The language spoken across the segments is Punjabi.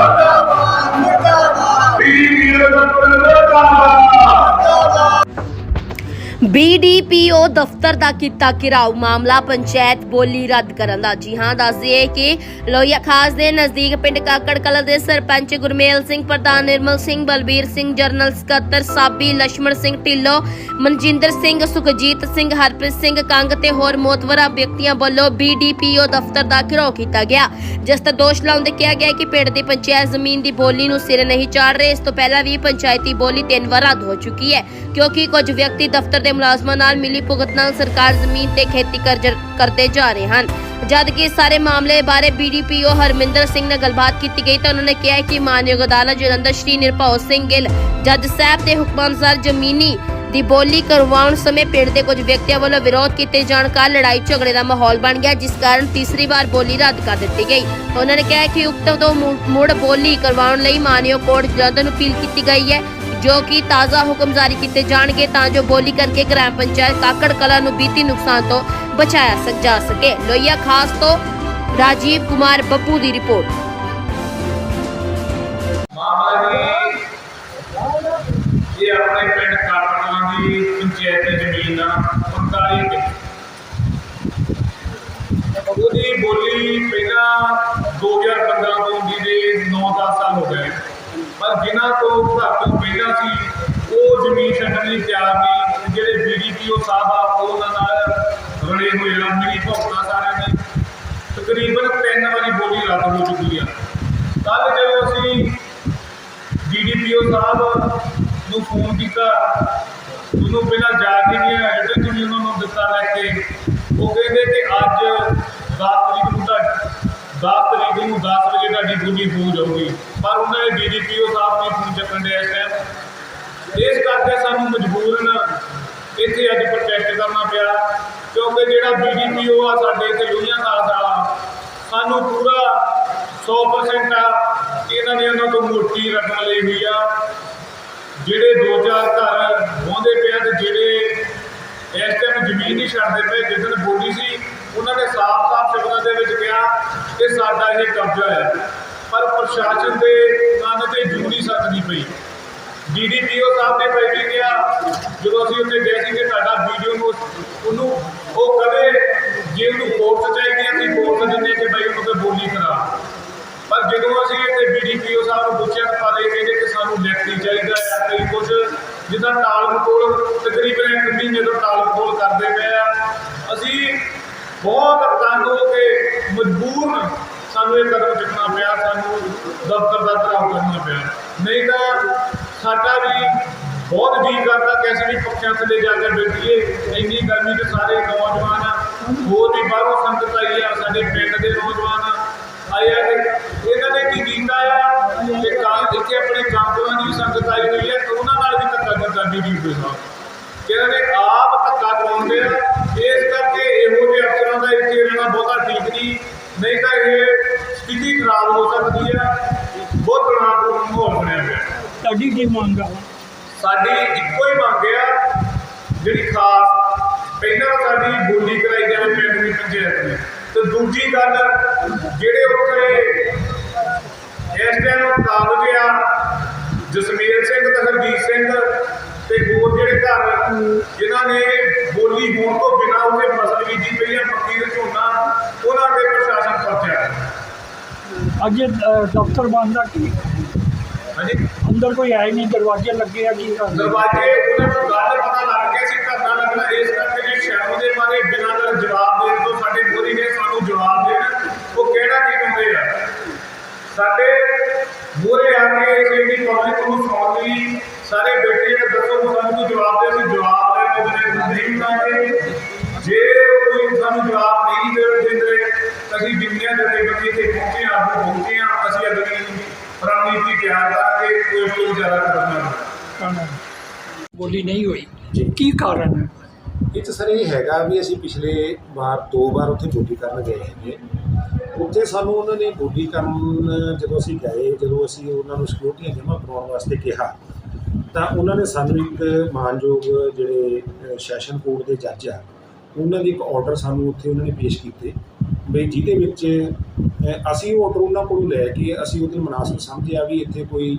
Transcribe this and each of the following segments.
ਮੁਰਦਾਬਾਦ ਮੁਰਦਾਬਾਦ ਵੀਰ ਦਫਤਰ ਮੁਰਦਾਬਾਦ ਬੀਡੀਪੀਓ ਦਫ਼ਤਰ ਦਾ ਕੀਤਾ ਘਿਰਾਓ ਮਾਮਲਾ, ਪੰਚਾਇਤ ਬੋਲੀ ਰੱਦ ਕਰਨ ਦਾ। ਜੀ ਹਾਂ, ਦੱਸ ਦਈਏ ਕਿ ਲੋਹੀਆ ਖਾਸ ਦੇ ਨਜ਼ਦੀਕ ਪਿੰਡ ਕਾਕੜ ਕਲਾਂ ਦੇ ਸਰਪੰਚ ਗੁਰਮੇਲ ਸਿੰਘ, ਪ੍ਰਧਾਨ ਨਿਰਮਲ ਸਿੰਘ, ਬਲਬੀਰ ਸਿੰਘ, ਜਰਨਲ ਸਕੱਤਰ ਸਾਬੀ ਲక్ష్మణ ਸਿੰਘ ਢਿੱਲੋਂ, ਮਨਜਿੰਦਰ ਸਿੰਘ, ਸੁਖਜੀਤ ਸਿੰਘ, ਹਰਪ੍ਰੀਤ ਸਿੰਘ ਕੰਗ ਤੇ ਹੋਰ ਮੋਤਵਰਾ ਵਿਅਕਤੀਆਂ ਵੱਲੋਂ ਬੀਡੀਪੀਓ ਦਫ਼ਤਰ ਦਾ ਘਿਰਾਓ ਕੀਤਾ ਗਿਆ। ਜਿਸ ਤੇ ਦੋਸ਼ ਲਾਉਂਦੇ ਕਿਹਾ ਗਿਆ ਕਿ ਪਿੰਡ ਦੀ ਪੰਚਾਇਤ ਜ਼ਮੀਨ ਦੀ ਬੋਲੀ ਨੂੰ ਸਿਰੇ ਨਹੀਂ ਚਾੜ ਰਹੇ। ਇਸ ਤੋਂ ਪਹਿਲਾਂ ਵੀ ਪੰਚਾਇਤੀ ਬੋਲੀ ਤਿੰਨ ਵਾਰ ਰੱਦ ਹੋ ਚੁੱਕੀ ਹੈ, ਕਿਉਂਕਿ ਕੁਝ ਵਿਅਕਤੀ ਦਫ਼ਤਰ ਦੇ ਮੁਲਾਜ਼ਮਾਂ ਨਾਲ ਮਿਲੀ ਭੁਗਤ ਨਾਲ ਸਰਕਾਰ ਜ਼ਮੀਨ ਤੇ ਖੇਤੀ ਕਰਦੇ ਜਾ ਰਹੇ ਹਨ। ਜਦ ਕਿ ਸਾਰੇ ਮਾਮਲੇ ਬਾਰੇ ਬੀਡੀਪੀਓ ਹਰਮਿੰਦਰ ਸਿੰਘ ਨਾਲ ਗੱਲਬਾਤ ਕੀਤੀ ਗਈ ਤਾਂ ਉਹਨਾਂ ਨੇ ਕਿਹਾ ਕਿ ਮਾਨਯੋਗ ਅਦਾਲਤ ਜਲੰਧਰ ਸ਼੍ਰੀ ਨਿਰਭਉ ਸਿੰਘ ਗਿੱਲ, ਜੱਜ ਸਾਹਿਬ ਦੇ ਹੁਕਮਾਂ ਅਨੁਸਾਰ ਜ਼ਮੀਨੀ ਦੀ ਬੋਲੀ ਕਰਵਾਉਣ ਸਮੇਂ ਪਿੰਡ ਦੇ ਕੁਝ ਵਿਅਕਤੀਆਂ ਵੱਲੋਂ ਵਿਰੋਧ ਕੀਤੇ ਜਾਣ ਕਾਰਨ ਲੜਾਈ ਝਗੜੇ ਦਾ ਮਾਹੌਲ ਬਣ ਗਿਆ, ਜਿਸ ਕਾਰਨ ਤੀਸਰੀ ਵਾਰ ਬੋਲੀ ਰੱਦ ਕਰ ਦਿੱਤੀ ਗਈ। ਉਹਨਾਂ ਨੇ ਕਿਹਾ ਕਿ ਉਕਤ ਤੋਂ ਮੁੜ- ਮੁੜ ਬੋਲੀ ਕਰਵਾਉਣ ਲਈ ਮਾਨਯੋਗ ਕੋਰਟ ਜਲੰਧਰ ਨੂੰ ਅਪੀਲ ਕੀਤੀ ਗਈ ਹੈ। ਜੋ ਕਿ ਤਾਜ਼ਾ ਹੁਕਮ ਜਾਰੀ ਕੀਤੇ ਜਾਣਗੇ ਤਾਂ ਜੋ ਬੋਲੀ ਕਰਕੇ ਗ੍ਰਾਮ ਪੰਚਾਇਤ ਕਾਕੜ ਕਲਾ ਨੂੰ ਬੀਤੀ ਨੁਕਸਾਨ ਤੋਂ ਬਚਾਇਆ ਸਕ, ਜਾ ਸਕੇ। ਲੋਹੀਆ ਖਾਸ ਤੋਂ ਰਾਜੀਵ ਕੁਮਾਰ ਬੱਬੂ ਦੀ ਰਿਪੋਰਟ। ਇਹ ਆਪਣੇ ਪਿੰਡ ਕਾਟਣਾ ਦੀ ਪੰਚਾਇਤੀ ਜ਼ਮੀਨ ਆ 45 ਕਿੱਲੇ ਉਹਦੀ ਬੋਲੀ ਪਹਿਲਾਂ 2015 ਤੋਂ ਹੁੰਦੀ ਦੇ 9-10 ਸਾਲ ਹੋ ਗਏ। ਪਰ ਜਿਨ੍ਹਾਂ ਤੋਂ ਘਰ ਤੋਂ ਪਹਿਲਾਂ ਸੀ, ਉਹ ਜ਼ਮੀਨ ਛੱਡਣ ਲਈ ਤਿਆਰ ਨਹੀਂ ਜਿਹੜੇ ਬੀਡੀਪੀਓ ਸਾਹਿਬ ਆ, ਉਹ ਉਹਨਾਂ ਨਾਲ ਰਲੇ ਹੋਏ ਆ ਮੇਰੀ ਭੌਕਣਾ ਸਾਰਿਆਂ ਦੀ। ਤਕਰੀਬਨ ਤਿੰਨ ਵਾਰੀ ਬੋਲੀ ਰੱਦ ਹੋ ਚੁੱਕੀ ਆ। ਕੱਲ ਜਦੋਂ ਅਸੀਂ ਡੀਡੀਪੀਓ ਸਾਹਿਬ ਨੂੰ ਫੋਨ ਕੀਤਾ, ਉਹਨੂੰ ਬਿਨਾਂ ਜਾ ਕੇ ਨਹੀਂ ਐਡਰੈਸ ਵੀ ਉਹਨਾਂ ਨੂੰ ਦਿੱਤਾ ਲੈ ਕੇ, ਉਹ ਕਹਿੰਦੇ ਕਿ ਅੱਜ 10 ਤਰੀਕ ਨੂੰ 10 ਵਜੇ ਤੁਹਾਡੀ ਦੂਜੀ ਹੋ ਜਾਊਗੀ ਪਰ ਉਹਨਾਂ ਨੇ ਡੀਡੀਪੀਓ ਸਾਹਿਬ ਨੇ ਫੋਨ ਚੱਕਣ ਦੇ ਇਸ ਟਾਈਮ ਇਸ ਕਰਕੇ ਸਾਨੂੰ ਮਜਬੂਰਨ ਇੱਥੇ ਅੱਜ ਪ੍ਰੋਟੈਕਟ ਕਰਨਾ ਪਿਆ, ਕਿਉਂਕਿ ਜਿਹੜਾ ਬੀਡੀਪੀਓ ਆ ਸਾਡੇ ਇੱਥੇ ਲੋਹੀਆਂ ਖਾਸ ਵਾਲਾ ਸਾਨੂੰ ਪੂਰਾ 100% ਇਹਨਾਂ ਨੇ ਉਹਨਾਂ ਤੋਂ ਮੋਟੀ ਰਕਮ ਲਈ ਹੋਈ ਆ। ਜਿਹੜੇ ਦੋ ਚਾਰ ਘਰ ਹੋਂਦੇ ਪਿਆ ਤੇ ਜਿਹੜੇ ਇਸ ਟਾਈਮ ਜ਼ਮੀਨ ਨਹੀਂ ਛੱਡਦੇ ਪਏ ਜਿੱਦਣ ਬੋਲੀ ਸੀ, ਉਹਨਾਂ ਨੇ ਸਾਫ਼-ਸਾਫ਼ ਸ਼ਬਦਾਂ ਦੇ ਵਿੱਚ ਕਿਹਾ ਕਿ ਸਾਡਾ ਇਹ ਕਬਜ਼ਾ ਹੈ। ਪਰ ਪ੍ਰਸ਼ਾਸਨ ਦੇ ਕੰਨ ਤੇ ਜੂ ਨਹੀਂ ਸਕਦੀ ਪਈ। ਡੀਡੀਪੀਓ ਸਾਹਿਬ ਨੇ ਪਹਿਲੀ ਕਿਹਾ, ਜਦੋਂ ਅਸੀਂ ਉੱਥੇ ਗਏ ਸੀ ਕਿ ਤੁਹਾਡਾ ਵੀਡੀਓ ਟਾਲ ਤਕਰੀਬਨ ਇੱਕ ਮਹੀਨੇ ਤੋਂ ਟਾਲ ਮਟੋਲ ਕਰਦੇ ਪਏ ਆ। ਅਸੀਂ ਬਹੁਤ ਤੰਗ ਹੋ ਕੇ ਮਜਬੂਰ ਸਾਨੂੰ ਇਹ ਕਦਮ ਚੁੱਕਣਾ ਪਿਆ, ਸਾਨੂੰ ਦਫ਼ਤਰ ਦਾ ਘਰਾਓ ਕਰਨਾ ਪਿਆ। ਨਹੀਂ ਤਾਂ ਸਾਡਾ ਵੀ ਬਹੁਤ ਜੀ ਕਰਦਾ ਕਿ ਅਸੀਂ ਵੀ ਪੱਖਿਆਂ ਥੱਲੇ ਜਾ ਕੇ ਬੈਠੀਏ। ਇੰਨੀ ਗਰਮੀ 'ਚ ਸਾਰੇ ਨੌਜਵਾਨ ਹੋਰ ਵੀ ਬਾਹਰੋਂ ਸੰਗਤ ਆਈ ਆ, ਸਾਡੇ ਪਿੰਡ ਦੇ ਨੌਜਵਾਨ ਆਏ ਆ ਇਹਨਾਂ ਨੇ ਕੀ ਕੀਤਾ ਆ? ਕਿ ਕਾਂ ਇੱਥੇ ਆਪਣੇ ਕਾਂਗਲਾਂ ਕਰਦਾ ਬੀਬੀ ਸਾਹਿਬ ਇਹਨਾਂ ਨੇ ਆਪ ਧੱਕਾ ਕਰਾਉਂਦੇ ਆ ਇਸ ਕਰਕੇ ਇਹੋ ਜਿਹੇ ਅਫਸਰਾਂ ਦਾ ਇੱਥੇ ਰਹਿਣਾ ਬਹੁਤਾ ਠੀਕ ਨਹੀਂ। ਨਹੀਂ ਤਾਂ ਇਹ ਸਥਿਤੀ ਖਰਾਬ ਹੋ ਸਕਦੀ ਆ। ਬਹੁਤ ਤਣਾਅਪੂਰਨ ਮਾਹੌਲ ਬਣਿਆ ਪਿਆ ਤੁਹਾਡੀ ਕੀ ਮੰਗ ਆ? ਸਾਡੀ ਇੱਕੋ ਹੀ ਮੰਗ ਆ ਜਿਹੜੀ ਖਾਸ ਪਹਿਲਾਂ ਸਾਡੀ ਬੋਲੀ ਕਰਾਈ ਜਾਵੇ ਪਿੰਡ ਦੀ ਪੰਚਾਇਤ ਦੀ। ਤੇ ਦੂਜੀ ਗੱਲ ਜਿਹੜੇ ਉੱਥੇ ਇਸ ਟਾਈਮ ਕਾਬਜ ਆ ਜਸਮੀਰ ਸਿੰਘ ਤੇ ਹਰਜੀਤ ਸਿੰਘ ਤੇ ਹੋਰ ਜਿਹੜੇ ਘਰ ਜਿਨ੍ਹਾਂ ਨੇ ਬੋਲੀ ਹੋਣ ਤੋਂ ਬਿਨਾਂ ਉਹਦੇ ਫਸਲ ਬੀਜੀ ਪਈ ਆ ਮੱਕੀ ਦੇ ਝੋਨਾ ਉਹਨਾਂ ਦੇ ਪ੍ਰਸ਼ਾਸਨ ਪਹੁੰਚਿਆ ਅੱਜ ਦਫ਼ਤਰ ਬੰਦ ਆ ਕੀ? ਹਾਂਜੀ? ਅੰਦਰ ਕੋਈ ਆਇਆ ਨਹੀਂ ਦਰਵਾਜ਼ੇ ਲੱਗੇ ਆ ਕੀ ਦਰਵਾਜ਼ੇ ਉਹਨਾਂ ਨੂੰ ਗੱਲ ਪਤਾ ਲੱਗ ਗਿਆ ਸੀ ਧਰਨਾ ਲੱਗਣਾ ਇਸ ਕਰਕੇ ਜੇ ਸ਼ਰਮ ਦੇ ਬਾਰੇ ਬਿਨਾਂ ਗੱਲ ਜਵਾਬ ਦੇਣ ਤੋਂ ਸਾਡੇ ਮੋਦੀ ਨੇ ਸਾਨੂੰ ਜਵਾਬ ਦੇਣ। ਉਹ ਕਿਹੜਾ ਕੀ ਕਹਿੰਦੇ ਆ? ਸਾਡੇ ਮੂਹਰੇ ਆ ਕੇ ਇਸ ਇੰਨੀ ਪਬਲਿਕ ਨੂੰ ਸਾਰੇ ਬੈਠੇ ਨੇ ਦੱਸੋ ਸਾਨੂੰ ਕੋਈ ਜਵਾਬ ਦੇ ਅਸੀਂ ਜਵਾਬ ਲੈ ਕੇ ਨਹੀਂ ਬਣਾਏ ਜੇ ਕੋਈ ਸਾਨੂੰ ਜਵਾਬ ਨਹੀਂ ਦੇ ਦਿੰਦੇ ਤਾਂ ਅਸੀਂ ਜਿੰਨੀਆਂ ਜਥੇਬੰਦੀ ਇੱਥੇ ਪਹੁੰਚੇ ਆ ਉਹ ਪਹੁੰਚੇ ਆ ਅਸੀਂ ਅਗਲੀ ਰਣਨੀਤੀ ਤਿਆਰ ਕਰਕੇ ਕੋਈ ਕੋਈ ਜ਼ਿਆਦਾ ਕਰਨਾ ਬੋਲੀ ਨਹੀਂ ਹੋਈ। ਕੀ ਕਾਰਨ ਹੈ? ਇਹ 'ਚ ਸਰ ਇਹ ਹੈਗਾ ਵੀ ਅਸੀਂ ਪਿਛਲੇ ਵਾਰ ਦੋ ਵਾਰ ਉੱਥੇ ਬੋਲੀ ਕਰਨ ਗਏ ਹੈਗੇ। ਉੱਥੇ ਸਾਨੂੰ ਉਹਨਾਂ ਨੇ ਬੋਲੀ ਕਰਨ ਜਦੋਂ ਅਸੀਂ ਗਏ ਜਦੋਂ ਅਸੀਂ ਉਹਨਾਂ ਨੂੰ ਸਿਕਿਉਰਟੀਆਂ ਜਮ੍ਹਾਂ ਕਰਾਉਣ ਵਾਸਤੇ ਕਿਹਾ ਤਾਂ ਉਹਨਾਂ ਨੇ ਸਾਨੂੰ ਇੱਕ ਮਾਨਯੋਗ ਜਿਹੜੇ ਸੈਸ਼ਨ ਕੋਰਟ ਦੇ ਜੱਜ ਆ, ਉਹਨਾਂ ਦੇ ਇੱਕ ਆਰਡਰ ਸਾਨੂੰ ਉੱਥੇ ਉਹਨਾਂ ਨੇ ਪੇਸ਼ ਕੀਤੇ ਵੀ ਜਿਹਦੇ ਵਿੱਚ ਅਸੀਂ ਉਹ ਆਰਡਰ ਉਹਨਾਂ ਕੋਲੋਂ ਲੈ ਕੇ ਅਸੀਂ ਉਹਦੇ ਮੁਨਾਸਬ ਸਮਝਿਆ ਵੀ ਇੱਥੇ ਕੋਈ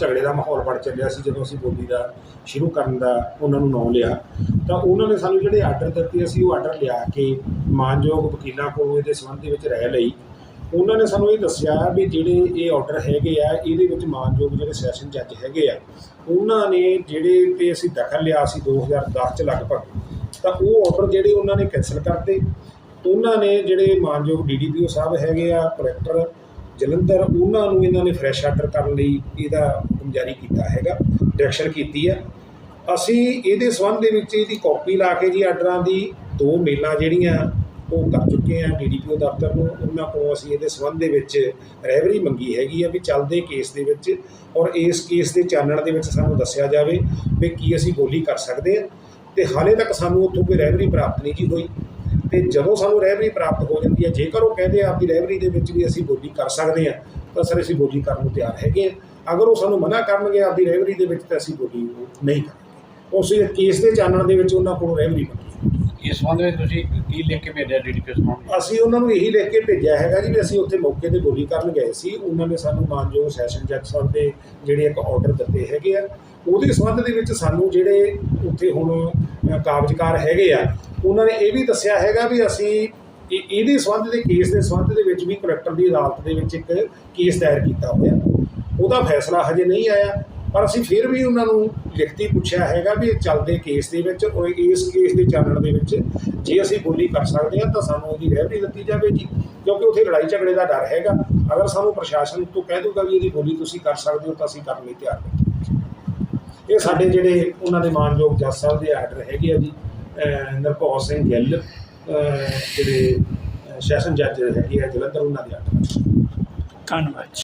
ਝਗੜੇ ਦਾ ਮਾਹੌਲ ਬਣ ਚੱਲਿਆ ਸੀ ਜਦੋਂ ਅਸੀਂ ਬੋਲੀ ਦਾ ਸ਼ੁਰੂ ਕਰਨ ਦਾ ਉਹਨਾਂ ਨੂੰ ਨਾਂ ਲਿਆ। ਤਾਂ ਉਹਨਾਂ ਨੇ ਸਾਨੂੰ ਜਿਹੜੇ ਆਰਡਰ ਦਿੱਤੇ, ਅਸੀਂ ਉਹ ਆਰਡਰ ਲਿਆ ਕੇ ਮਾਨਯੋਗ ਵਕੀਲਾਂ ਕੋਲ ਇਹਦੇ ਸੰਬੰਧ ਦੇ ਵਿੱਚ ਰਹਿ ਲਈ। ਉਹਨਾਂ ਨੇ ਸਾਨੂੰ ਇਹ ਦੱਸਿਆ ਵੀ ਜਿਹੜੇ ਇਹ ਆਰਡਰ ਹੈਗੇ ਆ, ਇਹਦੇ ਵਿੱਚ ਮਾਨਯੋਗ ਜਿਹੜੇ ਸੈਸ਼ਨ ਜੱਜ ਹੈਗੇ ਆ, ਉਹਨਾਂ ਨੇ ਜਿਹੜੇ ਤੇ ਅਸੀਂ ਦਖਲ ਲਿਆ ਸੀ 2010 ਚ ਲਗਭਗ, ਤਾਂ ਉਹ ਆਰਡਰ ਜਿਹੜੇ ਉਹਨਾਂ ਨੇ ਕੈਨਸਲ ਕਰਤੇ। ਉਹਨਾਂ ਨੇ ਜਿਹੜੇ ਮਾਨਯੋਗ ਡੀਡੀਪੀਓ ਸਾਹਿਬ ਹੈਗੇ ਆ ਕਲੈਕਟਰ ਜਲੰਧਰ, ਉਹਨਾਂ ਨੂੰ ਇਹਨਾਂ ਨੇ ਫਰੈਸ਼ ਆਰਡਰ ਕਰਨ ਲਈ ਇਹਦਾ ਹੁਕਮ ਜਾਰੀ ਕੀਤਾ ਹੈਗਾ ਡਾਇਰੈਕਸ਼ਨ ਕੀਤੀ ਆ। ਅਸੀਂ ਇਹਦੇ ਸੰਬੰਧ ਦੇ ਵਿੱਚ ਇਹਦੀ ਕਾਪੀ ਲਾ ਕੇ ਜੀ ਆਰਡਰਾਂ ਦੀ ਦੋ ਮੇਲਾਂ ਜਿਹੜੀਆਂ ਉਹ ਕਰ ਚੁੱਕੇ ਆ ਡੀਡੀਪੀਓ ਦਫ਼ਤਰ ਨੂੰ। ਉਹਨਾਂ ਕੋਲੋਂ ਅਸੀਂ ਇਹਦੇ ਸੰਬੰਧ ਦੇ ਵਿੱਚ ਰਹਿਬਰੀ ਮੰਗੀ ਹੈਗੀ ਆ ਵੀ ਚੱਲਦੇ ਕੇਸ ਦੇ ਵਿੱਚ ਔਰ ਇਸ ਕੇਸ ਦੇ ਚਾਨਣ ਦੇ ਵਿੱਚ ਸਾਨੂੰ ਦੱਸਿਆ ਜਾਵੇ ਵੀ ਕੀ ਅਸੀਂ ਬੋਲੀ ਕਰ ਸਕਦੇ ਆ ਤੇ ਹਾਲੇ ਤੱਕ ਸਾਨੂੰ ਉੱਥੋਂ ਕੋਈ ਰਹਿਬਰੀ ਪ੍ਰਾਪਤ ਨਹੀਂ ਜੀ ਹੋਈ। ਤੇ ਜਦੋਂ ਸਾਨੂੰ ਰਹਿਬਰੀ ਪ੍ਰਾਪਤ ਹੋ ਜਾਂਦੀ ਹੈ, ਜੇਕਰ ਉਹ ਕਹਿੰਦੇ ਆਪਦੀ ਰਹਿਬਰੀ ਦੇ ਵਿੱਚ ਵੀ ਅਸੀਂ ਬੋਲੀ ਕਰ ਸਕਦੇ ਆ ਤਾਂ ਸਰ ਅਸੀਂ ਬੋਲੀ ਕਰਨ ਨੂੰ ਤਿਆਰ ਹੈਗੇ ਆ ਅਗਰ ਉਹ ਸਾਨੂੰ ਮਨਾ ਕਰਨਗੇ ਆਪਦੀ ਰਹਿਬਰੀ ਦੇ ਵਿੱਚ, ਤਾਂ ਅਸੀਂ ਬੋਲੀ ਨਹੀਂ ਕਰਾਂਗੇ। ਉਸ ਕੇਸ ਦੇ ਚਾਨਣ ਦੇ ਵਿੱਚ ਉਹਨਾਂ ਕੋਲੋਂ ਰਹਿਬਰੀ ਮੰਗੀ। ਇਸ ਸੰਬੰਧ ਵਿੱਚ ਤੁਸੀਂ ਕੀ ਲਿਖ ਕੇ ਭੇਜਿਆ ਡੀਡੀਪੀ ਸਾਹਿਬ ਅਸੀਂ ਉਹਨਾਂ ਨੂੰ ਇਹੀ ਲਿਖ ਕੇ ਭੇਜਿਆ ਹੈਗਾ ਜੀ ਵੀ ਅਸੀਂ ਉੱਥੇ ਮੌਕੇ ਤੇ ਗੋਲੀ ਕਰਨ ਗਏ ਸੀ। ਉਹਨਾਂ ਨੇ ਸਾਨੂੰ ਮਾਨਯੋਗ ਸੈਸ਼ਨ ਜੱਜ ਸਾਹਿਬ ਦੇ ਜਿਹੜੇ ਇੱਕ ਆਰਡਰ ਦਿੱਤੇ ਹੈਗੇ ਆ ਉਹਦੇ ਸੰਬੰਧ ਦੇ ਵਿੱਚ ਸਾਨੂੰ ਜਿਹੜੇ ਉੱਥੇ ਹੁਣ ਅ, ਕਾਬਜ਼ਕਾਰ ਹੈਗੇ ਆ ਉਹਨਾਂ ਨੇ ਇਹ ਵੀ ਦੱਸਿਆ ਹੈਗਾ ਵੀ ਅਸੀਂ ਇਹ- ਇਹਦੇ ਸੰਬੰਧ ਦੇ ਕੇਸ ਦੇ ਸੰਬੰਧ ਦੇ ਵਿੱਚ ਵੀ ਕਲੈਕਟਰ ਦੀ ਅਦਾਲਤ ਦੇ ਵਿੱਚ ਇੱਕ ਕੇਸ ਦਾਇਰ ਕੀਤਾ ਹੋਇਆ। ਉਹਦਾ ਫੈਸਲਾ ਹਜੇ ਨਹੀਂ ਆਇਆ। ਪਰ ਅਸੀਂ ਫਿਰ ਵੀ ਉਹਨਾਂ ਨੂੰ ਲਿਖਤੀ ਪੁੱਛਿਆ ਹੈਗਾ ਵੀ ਇਹ ਚੱਲਦੇ ਕੇਸ ਦੇ ਵਿੱਚ ਉਹ ਇਸ ਕੇਸ ਦੇ ਚਾਨਣ ਦੇ ਵਿੱਚ ਜੇ ਅਸੀਂ ਬੋਲੀ ਕਰ ਸਕਦੇ ਹਾਂ ਤਾਂ ਸਾਨੂੰ ਉਹਦੀ ਰਹਿਬਰੀ ਦਿੱਤੀ ਜਾਵੇ ਜੀ, ਕਿਉਂਕਿ ਉੱਥੇ ਲੜਾਈ ਝਗੜੇ ਦਾ ਡਰ ਹੈਗਾ। ਅਗਰ ਸਾਨੂੰ ਪ੍ਰਸ਼ਾਸਨ ਤੋਂ ਕਹਿ ਦੂਗਾ ਵੀ ਇਹਦੀ ਬੋਲੀ ਤੁਸੀਂ ਕਰ ਸਕਦੇ ਹੋ ਤਾਂ ਅਸੀਂ ਕਰਨ ਲਈ ਤਿਆਰ ਹਾਂ ਇਹ ਸਾਡੇ ਜਿਹੜੇ ਉਹਨਾਂ ਦੇ ਮਾਨਯੋਗ ਜੱਜ ਸਾਹਿਬ ਦੇ ਆਰਡਰ ਹੈਗੇ ਆ ਜੀ, ਅਹ ਸਿੰਘ ਗਿੱਲ ਜਿਹੜੇ ਸੈਸ਼ਨ ਜੱਜ ਹੈਗੇ ਆ ਜਲੰਧਰ, ਉਹਨਾਂ ਦੇ ਆਰਡਰ ਧੰਨਵਾਦ